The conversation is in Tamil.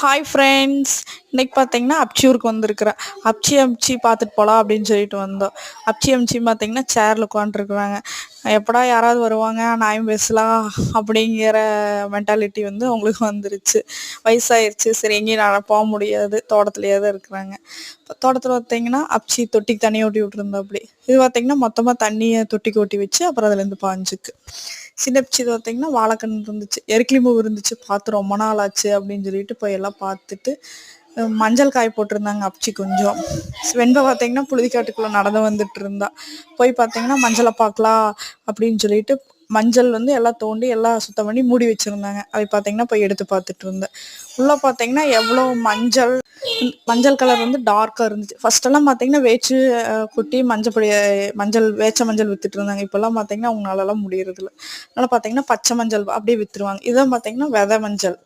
ஹாய் ஃப்ரெண்ட்ஸ் இன்னைக்கு பார்த்தீங்கன்னா அப்சியூருக்கு வந்திருக்கிறேன் அப்சி அம்ச்சி பார்த்துட்டு போகலாம் அப்படின்னு சொல்லிட்டு வந்தோம். அப்சி அம்ச்சி பார்த்தீங்கன்னா சேரில் உட்காந்துருக்குறாங்க எப்படா யாராவது வருவாங்க? நாயும் பேசலாம் அப்படிங்கிற மென்டாலிட்டி வந்து அவங்களுக்கு வந்துருச்சு. வயசாயிருச்சு. சரி எங்கேயும் நான் போக முடியாது. தோட்டத்துலேயே தான் இருக்கிறாங்க. இப்போ தோட்டத்தில் பார்த்தீங்கன்னா அப்சி தொட்டிக்கு தண்ணி ஓட்டி விட்டுருந்தோம் அப்படி இது பார்த்தீங்கன்னா மொத்தமாக தண்ணியை தொட்டிக்கு ஓட்டி வச்சு அப்புறம் அதுலேருந்து பாஞ்சுக்கு. சின்ன பிச்சி இது பார்த்தீங்கன்னா வாழைக்கன்று இருந்துச்சு. எருக்கிலிம்பூ இருந்துச்சு. பார்த்து ரொம்ப நாள் ஆச்சு அப்படின்னு சொல்லிட்டு போய் எல்லாம் பார்த்துட்டு மஞ்சள் காய் போட்டிருந்தாங்க அப்ச்சி கொஞ்சம். வெண்பை பார்த்தீங்கன்னா புழுதிக்காட்டுக்குள்ளே நடந்து வந்துட்டு இருந்தா போய் பார்த்தீங்கன்னா மஞ்சளை பார்க்கலாம் அப்படின்னு சொல்லிட்டு மஞ்சள் வந்து எல்லாம் தோண்டி எல்லாம் சுத்தம் பண்ணி மூடி வச்சுருந்தாங்க. அதை பார்த்தீங்கன்னா போய் எடுத்து பார்த்துட்டு இருந்தேன் உள்ளே பார்த்தீங்கன்னா எவ்வளோ மஞ்சள் மஞ்சள் கலர் வந்து டார்க்காக இருந்துச்சு. ஃபஸ்ட்டெல்லாம் பார்த்தீங்கன்னா வேச்சு குட்டி மஞ்சள் பொடி மஞ்சள் வேச்ச மஞ்சள் வித்துட்டு இருந்தாங்க இப்போல்லாம் பார்த்தீங்கன்னா அவங்களாலலாம் முடியறதில்ல. அதனால் பார்த்தீங்கன்னா பச்சை மஞ்சள் அப்படியே விற்றுருவாங்க இதான் பார்த்தீங்கன்னா வெதை மஞ்சள்.